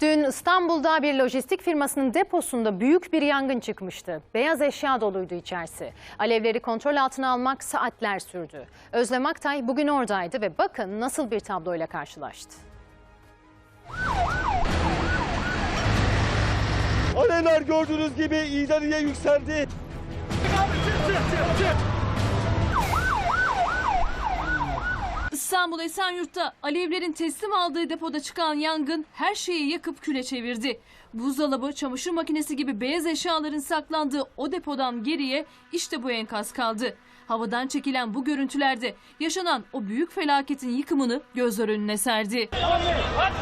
Dün İstanbul'da bir lojistik firmasının deposunda büyük bir yangın çıkmıştı. Beyaz eşya doluydu içerisi. Alevleri kontrol altına almak saatler sürdü. Özlem Aktay bugün oradaydı ve bakın nasıl bir tabloyla karşılaştı. Alevler gördüğünüz gibi iyiden iyiye yükseldi. İstanbul Esenyurt'ta alevlerin teslim aldığı depoda çıkan yangın her şeyi yakıp küle çevirdi. Buzdolabı, çamaşır makinesi gibi beyaz eşyaların saklandığı o depodan geriye işte bu enkaz kaldı. Havadan çekilen bu görüntülerde yaşanan o büyük felaketin yıkımını gözler önüne serdi. Hadi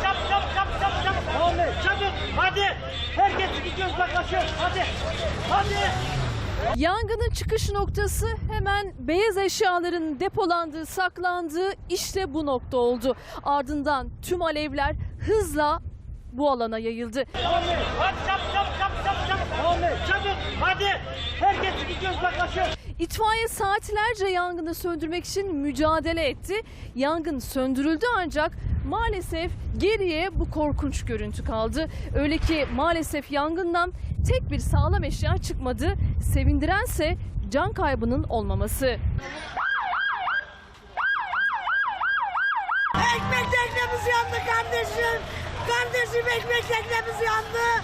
çabuk çabuk çabuk çabuk çabuk. Çabuk hadi. Herkes gidiyor uzaklaşıyor. Hadi. Hadi. Yangının çıkış noktası hemen beyaz eşyaların depolandığı, saklandığı işte bu nokta oldu. Ardından tüm alevler hızla bu alana yayıldı. Hadi çabuk çabuk çabuk çabuk çabuk. Çabuk hadi. Herkes gidiyor uzaklaşıyor. İtfaiye saatlerce yangını söndürmek için mücadele etti. Yangın söndürüldü ancak maalesef geriye bu korkunç görüntü kaldı. Öyle ki maalesef yangından tek bir sağlam eşya çıkmadı. Sevindirense can kaybının olmaması. Ekmek teknemiz yandı kardeşim. Kardeşim ekmek teknemiz yandı.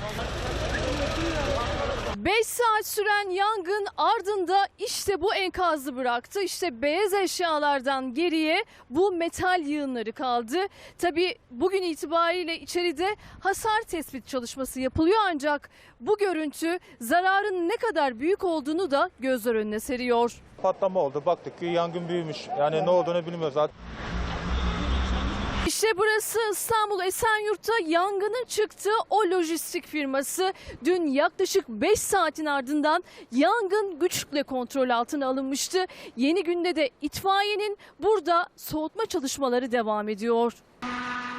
5 saat süren yangın ardında işte bu enkazı bıraktı. İşte beyaz eşyalardan geriye bu metal yığınları kaldı. Tabi bugün itibariyle içeride hasar tespit çalışması yapılıyor ancak bu görüntü zararın ne kadar büyük olduğunu da gözler önüne seriyor. Patlama oldu. Baktık ki yangın büyümüş. Yani ne olduğunu bilmiyoruz. Zaten İşte burası İstanbul Esenyurt'ta yangının çıktığı o lojistik firması. Dün yaklaşık 5 saatin ardından yangın güçlükle kontrol altına alınmıştı. Yeni günde de itfaiyenin burada soğutma çalışmaları devam ediyor.